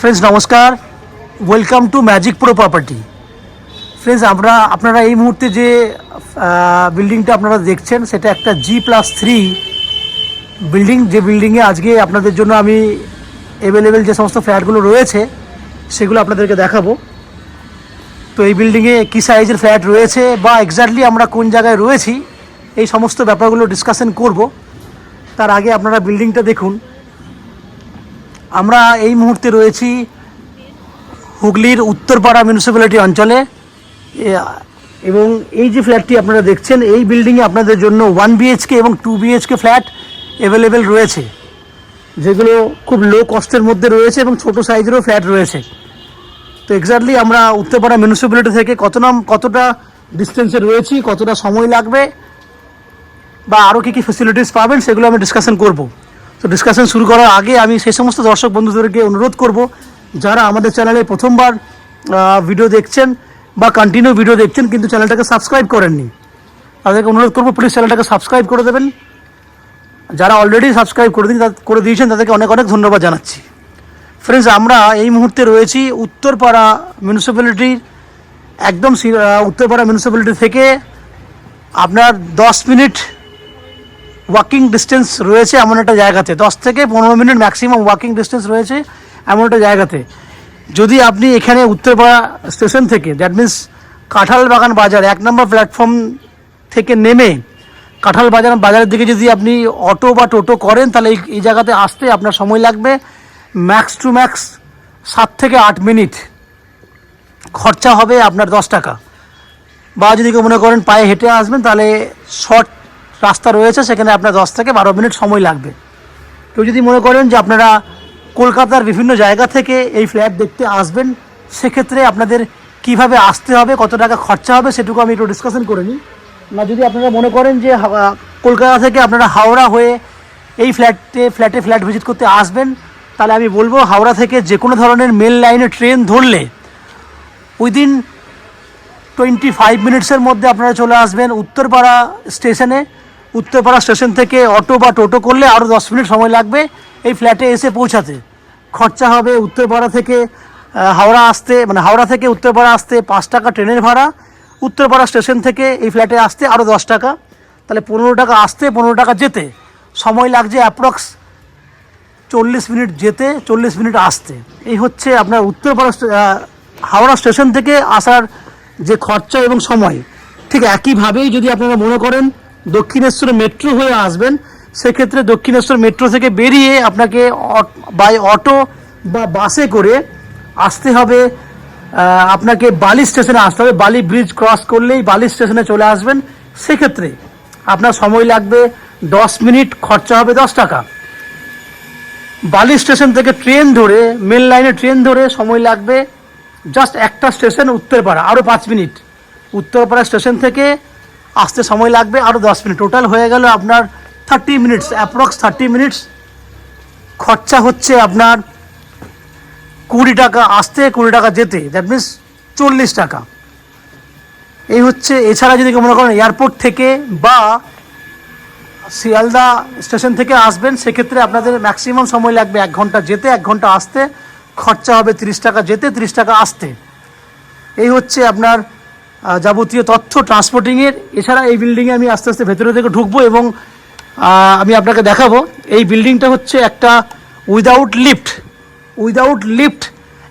Friends নমস্কার। Welcome to magic pro property friends আমরা, আপনারা এই মুহূর্তে যে বিল্ডিংটা আপনারা দেখছেন, সেটা একটা জি প্লাস থ্রি বিল্ডিং যে বিল্ডিংয়ে আজকে আপনাদের জন্য আমি অ্যাভেলেবেল যে সমস্ত ফ্ল্যাটগুলো রয়েছে, সেগুলো আপনাদেরকে দেখাবো। তো এই বিল্ডিংয়ে কী সাইজের ফ্ল্যাট রয়েছে, বা এক্স্যাক্টলি আমরা কোন জায়গায় রয়েছি, এই সমস্ত ব্যাপারগুলো ডিসকাশন করব। তার আগে আপনারা বিল্ডিংটা দেখুন। আমরা এই মুহূর্তে রয়েছি হুগলির উত্তরপাড়া মিউনিসিপ্যালিটি অঞ্চলে। এবং এই যে ফ্ল্যাটটি আপনারা দেখছেন, এই বিল্ডিংয়ে আপনাদের জন্য ওয়ান বিএইচকে এবং টু বিএইচকে ফ্ল্যাট অ্যাভেলেবেল রয়েছে, যেগুলো খুব লো কস্টের মধ্যে রয়েছে এবং ছোট সাইজেরও ফ্ল্যাট রয়েছে। তো এক্স্যাক্টলি আমরা উত্তরপাড়া মিউনিসিপ্যালিটি থেকে কত নাম, কতটা ডিস্টেন্সে রয়েছি, কতটা সময় লাগবে, বা আরও কী কী ফেসিলিটিস পাবেন, সেগুলো আমি ডিসকাশন করব। তো ডিসকাশন শুরু করার আগে আমি সেই সমস্ত দর্শক বন্ধুদেরকে অনুরোধ করব, যারা আমাদের চ্যানেলে প্রথমবার ভিডিও দেখছেন বা কন্টিনিউ ভিডিও দেখছেন, কিন্তু চ্যানেলটাকে সাবস্ক্রাইব করেননি, তাদেরকে অনুরোধ করব প্লিজ চ্যানেলটাকে সাবস্ক্রাইব করে দেবেন। যারা অলরেডি সাবস্ক্রাইব করে দিন করে দিয়েছেন, তাদেরকে অনেক অনেক ধন্যবাদ জানাচ্ছি। ফ্রেন্ডস আমরা এই মুহূর্তে রয়েছি উত্তরপাড়া মিউনিসিপ্যালিটির একদম উত্তরপাড়া মিউনিসিপ্যালিটি থেকে আপনার দশ মিনিট ওয়াকিং ডিস্টেন্স রয়েছে এমন একটা জায়গাতে। দশ থেকে পনেরো মিনিট ম্যাক্সিমাম ওয়াকিং ডিস্টেন্স রয়েছে এমন একটা জায়গাতে। যদি আপনি এখানে উত্তরপাড়া স্টেশন থেকে দ্যাট মিন্স কাঁঠাল বাগান বাজার, এক নম্বর প্ল্যাটফর্ম থেকে নেমে কাঁঠাল বাজার বাজারের দিকে যদি আপনি অটো বা টোটো করেন, তাহলে এই জায়গাতে আসতে আপনার সময় লাগবে। ম্যাক্স টু ম্যাক্স সাত থেকে আট মিনিট। খরচা হবে আপনার দশ টাকা। বা যদি কেউ মনে করেন পায়ে হেঁটে আসবেন, তাহলে শর্ট রাস্তা রয়েছে, সেখানে আপনার দশ থেকে বারো মিনিট সময় লাগবে। কেউ যদি মনে করেন যে আপনারা কলকাতার বিভিন্ন জায়গা থেকে এই ফ্ল্যাট দেখতে আসবেন, সেক্ষেত্রে আপনাদের কীভাবে আসতে হবে, কত টাকা খরচা হবে, সেটুকু আমি একটু ডিসকাশন করে নিই। না, যদি আপনারা মনে করেন যে কলকাতা থেকে আপনারা হাওড়া হয়ে এই ফ্ল্যাটে ফ্ল্যাটে ফ্ল্যাট ভিজিট করতে আসবেন, তাহলে আমি বলব হাওড়া থেকে যে কোনো ধরনের মেল লাইনে ট্রেন ধরলে উইদিন টোয়েন্টি ফাইভ মিনিটসের মধ্যে আপনারা চলে আসবেন উত্তরপাড়া স্টেশনে উত্তরপাড়া স্টেশন থেকে অটো বা টোটো করলে আরও দশ মিনিট সময় লাগবে এই ফ্ল্যাটে এসে পৌঁছাতে। খরচা হবে উত্তরপাড়া থেকে হাওড়া আসতে মানে হাওড়া থেকে উত্তরপাড়া আসতে পাঁচ টাকা ট্রেনের ভাড়া। উত্তরপাড়া স্টেশন থেকে এই ফ্ল্যাটে আসতে আরও দশ টাকা। তাহলে পনেরো টাকা আসতে, পনেরো টাকা যেতে। সময় লাগছে অ্যাপ্রক্স চল্লিশ মিনিট যেতে, চল্লিশ মিনিট আসতে। এই হচ্ছে আপনার উত্তরপাড়া হাওড়া স্টেশন থেকে আসার যে খরচা এবং সময়। ঠিক একইভাবেই যদি আপনারা মনে করেন দক্ষিণেশ্বর মেট্রো হয়ে আসবেন, সেক্ষেত্রে দক্ষিণেশ্বর মেট্রো থেকে বেরিয়ে আপনাকে বাই অটো বা বাসে করে আসতে হবে। আপনাকে বালি স্টেশনে আসতে হবে। বালি ব্রিজ ক্রস করলেই বালি স্টেশনে চলে আসবেন। সেক্ষেত্রে আপনার সময় লাগবে দশ মিনিট, খরচা হবে দশ টাকা। বালি স্টেশন থেকে ট্রেন ধরে মেন লাইনে ট্রেন ধরে সময় লাগবে জাস্ট একটা স্টেশন উত্তরপাড়া আরও পাঁচ মিনিট। উত্তরপাড়া স্টেশন থেকে আসতে সময় লাগবে আরও দশ মিনিট। টোটাল হয়ে গেল আপনার thirty minutes approx thirty minutes খরচা হচ্ছে আপনার কুড়ি টাকা আসতে, কুড়ি টাকা যেতে। দ্যাট মিন্স চল্লিশ টাকা। এই হচ্ছে, এছাড়া যদি মনে করেন এয়ারপোর্ট থেকে বা শিয়ালদা স্টেশন থেকে আসবেন, সেক্ষেত্রে আপনাদের ম্যাক্সিমাম সময় লাগবে এক ঘণ্টা যেতে, এক ঘণ্টা আসতে। খরচা হবে তিরিশ টাকা যেতে, তিরিশ টাকা আসতে। এই হচ্ছে আপনার যাবতীয় তথ্য ট্রান্সপোর্টিংয়ের। এছাড়া এই বিল্ডিংয়ে আমি আস্তে আস্তে ভেতরে থেকে ঢুকবো এবং আমি আপনাকে দেখাবো। এই বিল্ডিংটা হচ্ছে একটা উইদাউট লিফট উইদাউট লিফট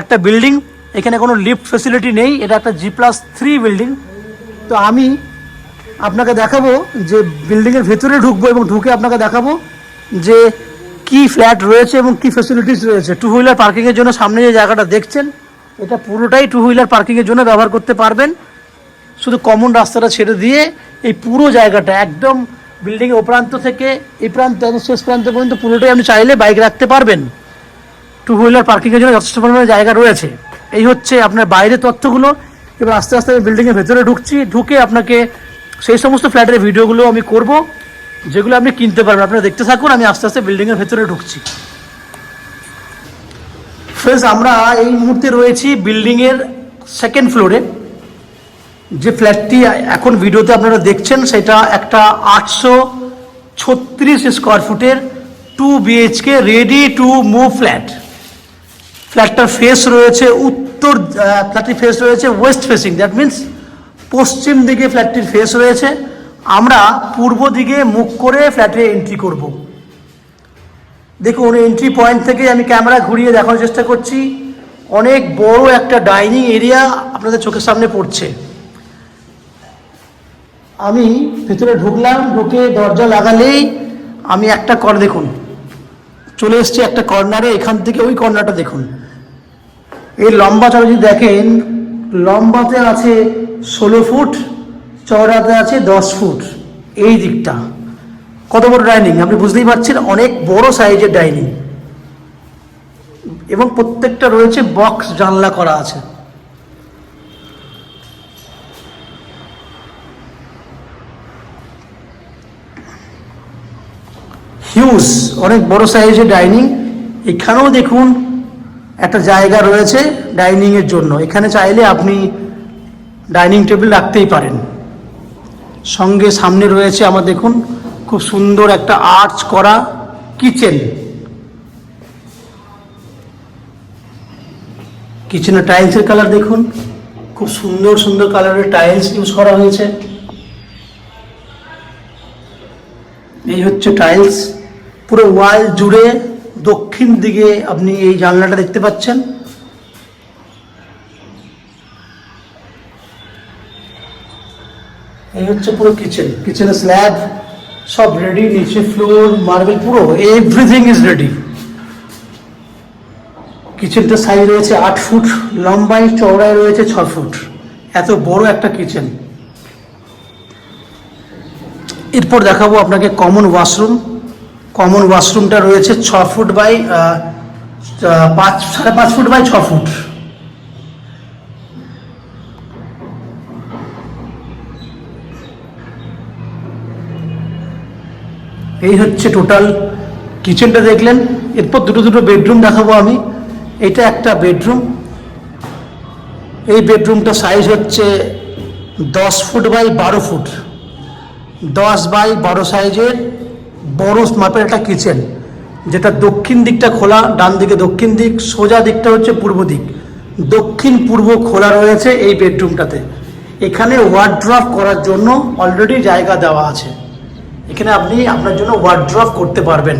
একটা বিল্ডিং। এখানে কোনো লিফট ফেসিলিটি নেই। এটা একটা জি প্লাস থ্রি বিল্ডিং। তো আমি আপনাকে দেখাবো যে বিল্ডিংয়ের ভেতরে ঢুকবো এবং ঢুকে আপনাকে দেখাবো যে কি ফ্ল্যাট রয়েছে এবং কি ফেসিলিটিস রয়েছে। টু হুইলার পার্কিংয়ের জন্য সামনে যে জায়গাটা দেখছেন, এটা পুরোটাই টু হুইলার পার্কিংয়ের জন্য ব্যবহার করতে পারবেন। শুধু কমন রাস্তাটা ছেড়ে দিয়ে এই পুরো জায়গাটা, একদম বিল্ডিংয়ের ও প্রান্ত থেকে এই প্রান্ত শেষ প্রান্ত পর্যন্ত পুরোটাই আপনি চাইলে বাইক রাখতে পারবেন। টু হুইলার পার্কিংয়ের জন্য যথেষ্ট পরিমাণে জায়গা রয়েছে। এই হচ্ছে আপনার বাইরের তথ্যগুলো। এবার আস্তে আস্তে আমি বিল্ডিংয়ের ভেতরে ঢুকছি। ঢুকে আপনাকে সেই সমস্ত ফ্ল্যাটের ভিডিওগুলো আমি করব, যেগুলো আপনি কিনতে পারবেন। আপনারা দেখতে থাকুন, আমি আস্তে আস্তে বিল্ডিংয়ের ভেতরে ঢুকছি। ফ্রেন্ডস আমরা এই মুহূর্তে রয়েছি বিল্ডিংয়ের সেকেন্ড ফ্লোরে যে ফ্ল্যাটটি এখন ভিডিওতে আপনারা দেখছেন, সেটা একটা আটশো ছত্রিশ স্কোয়ার ফুটের two BHK ready to move flat ফ্ল্যাটটার face রয়েছে উত্তর ফ্ল্যাটটির ফেস রয়েছে ওয়েস্ট ফেসিং দ্যাট মিন্স পশ্চিম দিকে ফ্ল্যাটটির ফেস রয়েছে। আমরা পূর্ব দিকে মুখ করে ফ্ল্যাটে এন্ট্রি করব। দেখুন এন্ট্রি পয়েন্ট থেকে আমি ক্যামেরা ঘুরিয়ে দেখানোর চেষ্টা করছি। অনেক বড় একটা ডাইনিং এরিয়া আপনাদের চোখের সামনে পড়ছে। আমি ভেতরে ঢুকলাম, ঢুকে দরজা লাগালেই আমি একটা কর দেখুন। চলে এসছি একটা কর্নারে, এখান থেকে ওই কর্নারটা দেখুন। এই লম্বা চড়া যদি দেখেন, লম্বাতে আছে ষোলো ফুট, চওড়াতে আছে দশ ফুট। এই দিকটা। কত বড় ডাইনিং? আপনি বুঝতেই পারছেন, অনেক বড় সাইজের ডাইনিং। এবং প্রত্যেকটা রয়েছে বক্স জানলা করা আছে। হিউজ অনেক বড় সাইজের ডাইনিং এখানেও দেখুন একটা জায়গা রয়েছে ডাইনিংয়ের জন্য। এখানে চাইলে আপনি ডাইনিং টেবিল রাখতেই পারেন। সঙ্গে সামনে রয়েছে আমার দেখুন, খুব সুন্দর একটা আর্চ করা কিচেন কিচেনের টাইলসের কালার দেখুন, খুব সুন্দর সুন্দর কালারের টাইলস ইউজ করা হয়েছে। এই হচ্ছে টাইলস পুরো ওয়াল জুড়ে দক্ষিণ দিকে আপনি এই জানলাটা দেখতে পাচ্ছেন। এই হচ্ছে পুরো কিচেন কিচেনের স্ল্যাব সব রেডি নিচে ফ্লোর মার্বেল পুরো এভরিথিং ইজ রেডি কিচেনটা সাইজ রয়েছে আট ফুট, লম্বায়, চওড়ায় রয়েছে ছ ফুট। এত বড় একটা কিচেন এরপর দেখাবো আপনাকে কমন ওয়াশরুম কমন ওয়াশরুমটা রয়েছে ছ ফুট বাই পাঁচ, সাড়ে পাঁচ ফুট বাই ছ ফুট। এই হচ্ছে টোটাল কিচেনটা দেখলেন। এরপর দুটো দুটো বেডরুম দেখাবো আমি। এটা একটা বেডরুম এই বেডরুমটা সাইজ হচ্ছে দশ ফুট বাই বারো ফুট। দশ বাই বারো সাইজের বড় মাপের একটা কিচেন, যেটা দক্ষিণ দিকটা খোলা, ডান দিকে দক্ষিণ দিক, সোজা দিকটা হচ্ছে পূর্ব দিক। দক্ষিণ পূর্ব খোলা রয়েছে এই বেডরুমটাতে। এখানে ওয়ার্ড্রপ করার জন্য অলরেডি জায়গা দেওয়া আছে। এখানে আপনি আপনার জন্য ওয়ার্ড্রপ করতে পারবেন।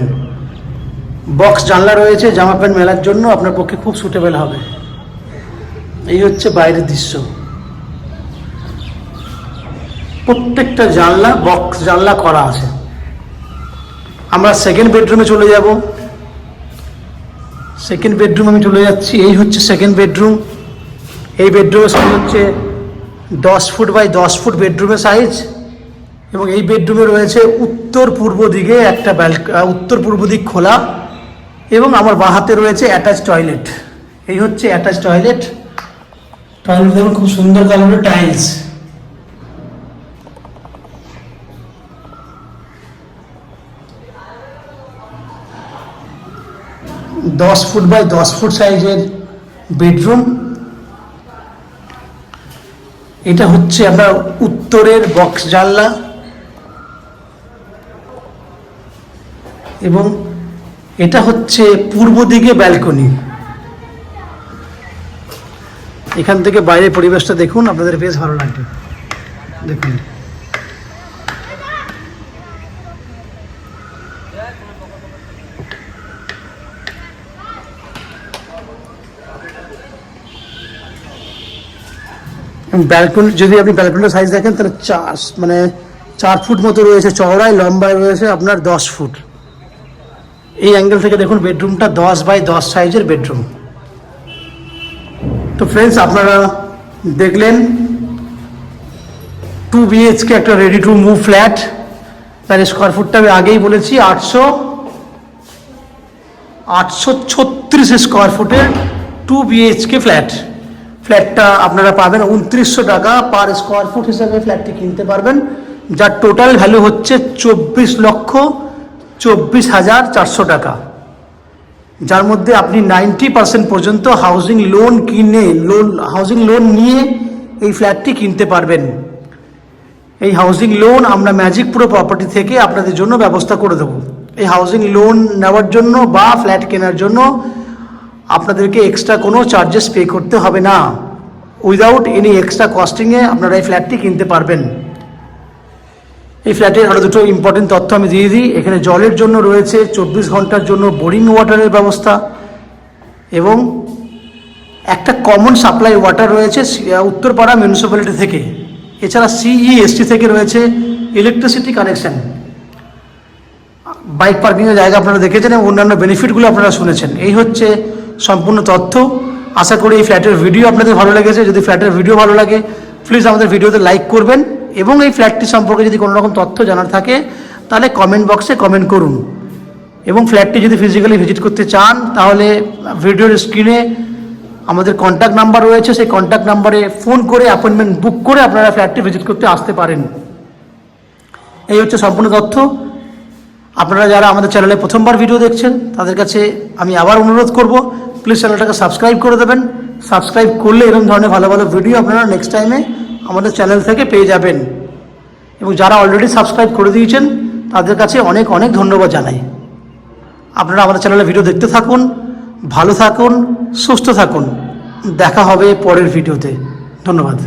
বক্স জানলা রয়েছে, জামা প্যান্ট মেলার জন্য আপনার পক্ষে খুব সুটেবল হবে। এই হচ্ছে বাইরের দৃশ্য। প্রত্যেকটা জানলা বক্স জানলা করা আছে। আমরা সেকেন্ড বেডরুমে চলে যাব। সেকেন্ড বেডরুম আমি চলে যাচ্ছি, এই হচ্ছে সেকেন্ড বেডরুম এই বেডরুমের সাইজ হচ্ছে দশ ফুট বাই দশ ফুট বেডরুমের সাইজ এবং এই বেডরুমে রয়েছে উত্তর পূর্ব দিকে একটা ব্যালক উত্তর পূর্ব দিক খোলা এবং আমার বাঁ হাতে রয়েছে অ্যাটাচ টয়লেট এই হচ্ছে অ্যাটাচ টয়লেট টয়লেট দেখুন খুব সুন্দর কালারের টাইলস দশ ফুট বাই দশ ফুট সাইজের বেডরুম। এটা হচ্ছে আপনার উত্তরের বক্স জানলা। এবং এটা হচ্ছে পূর্ব দিকে ব্যালকনি। এখান থেকে বাইরের পরিবেশটা দেখুন, আপনাদের বেশ ভালো লাগবে। দেখুন। ব্যালকনি যদি আপনি ব্যালকনির সাইজ দেখেন, তাহলে চার মানে চার ফুট মতো রয়েছে, চওড়ায়, লম্বায় রয়েছে আপনার দশ ফুট। এই অ্যাঙ্গেল থেকে দেখুন বেডরুমটা দশ বাই দশ সাইজের বেডরুম তো ফ্রেন্ডস আপনারা দেখলেন টু বিএইচকে একটা রেডি টু মুভ ফ্ল্যাট তার স্কোয়ার ফুটটা আমি আগেই বলেছি, আটশো আটশো ছত্রিশ স্কোয়ার ফুটের টু বিএইচকে ফ্ল্যাট ফ্ল্যাটটা আপনারা পাবেন উনত্রিশশো টাকা পার স্কোয়ার ফুট হিসাবে ফ্ল্যাটটি কিনতে পারবেন, যার টোটাল ভ্যালু হচ্ছে চব্বিশ লক্ষ চব্বিশ হাজার চারশো টাকা। যার মধ্যে আপনি নাইনটি পার্সেন্ট পর্যন্ত হাউজিং লোন কিনে লোন হাউজিং লোন নিয়ে এই ফ্ল্যাটটি কিনতে পারবেন। এই হাউজিং লোন আমরা ম্যাজিক পুরো প্রপার্টি থেকে আপনাদের জন্য ব্যবস্থা করে দেবো। এই হাউজিং লোন নেওয়ার জন্য বা ফ্ল্যাট কেনার জন্য আপনাদেরকে এক্সট্রা কোনো চার্জেস পে করতে হবে না। উইদাউট এনি এক্সট্রা কস্টিংয়ে আপনারা এই ফ্ল্যাটটি কিনতে পারবেন। এই ফ্ল্যাটের আরও দুটো ইম্পর্টেন্ট তথ্য আমি দিয়ে দিই। এখানে জলের জন্য রয়েছে, চব্বিশ ঘণ্টার জন্য বোরিং ওয়াটারের ব্যবস্থা এবং একটা কমন সাপ্লাই ওয়াটার রয়েছে উত্তরপাড়া মিউনিসিপ্যালিটি থেকে। এছাড়া সিইএসটি থেকে রয়েছে ইলেকট্রিসিটি কানেকশন বাইক পার্কিংয়ের জায়গা আপনারা দেখেছেন এবং অন্যান্য বেনিফিটগুলো আপনারা শুনেছেন। এই হচ্ছে সম্পূর্ণ তথ্য। আশা করি এই ফ্ল্যাটের ভিডিও আপনাদের ভালো লেগেছে। যদি ফ্ল্যাটের ভিডিও ভালো লাগে প্লিজ আমাদের ভিডিওতে লাইক করবেন এবং এই ফ্ল্যাটটি সম্পর্কে যদি কোনো রকম তথ্য জানার থাকে, তাহলে কমেন্ট বক্সে কমেন্ট করুন। এবং ফ্ল্যাটটি যদি ফিজিক্যালি ভিজিট করতে চান, তাহলে ভিডিওর স্ক্রিনে আমাদের কন্ট্যাক্ট নাম্বার রয়েছে। সেই কন্ট্যাক্ট নাম্বারে ফোন করে অ্যাপয়েন্টমেন্ট বুক করে আপনারা ফ্ল্যাটটি ভিজিট করতে আসতে পারেন। এই হচ্ছে সম্পূর্ণ তথ্য। আপনারা যারা আমাদের চ্যানেলে প্রথমবার ভিডিও দেখছেন, তাদের কাছে আমি আবার অনুরোধ করব প্লিজ চ্যানেলটাকে সাবস্ক্রাইব করে দেবেন। সাবস্ক্রাইব করলে এরকম ধরনের ভালো ভালো ভিডিও আপনারা নেক্সট টাইমে আমাদের চ্যানেল থেকে পেয়ে যাবেন। এবং যারা অলরেডি সাবস্ক্রাইব করে দিয়েছেন, তাদের কাছে অনেক অনেক ধন্যবাদ জানাই। আপনারা আমাদের চ্যানেলে ভিডিও দেখতে থাকুন, ভালো থাকুন, সুস্থ থাকুন। দেখা হবে পরের ভিডিওতে ধন্যবাদ।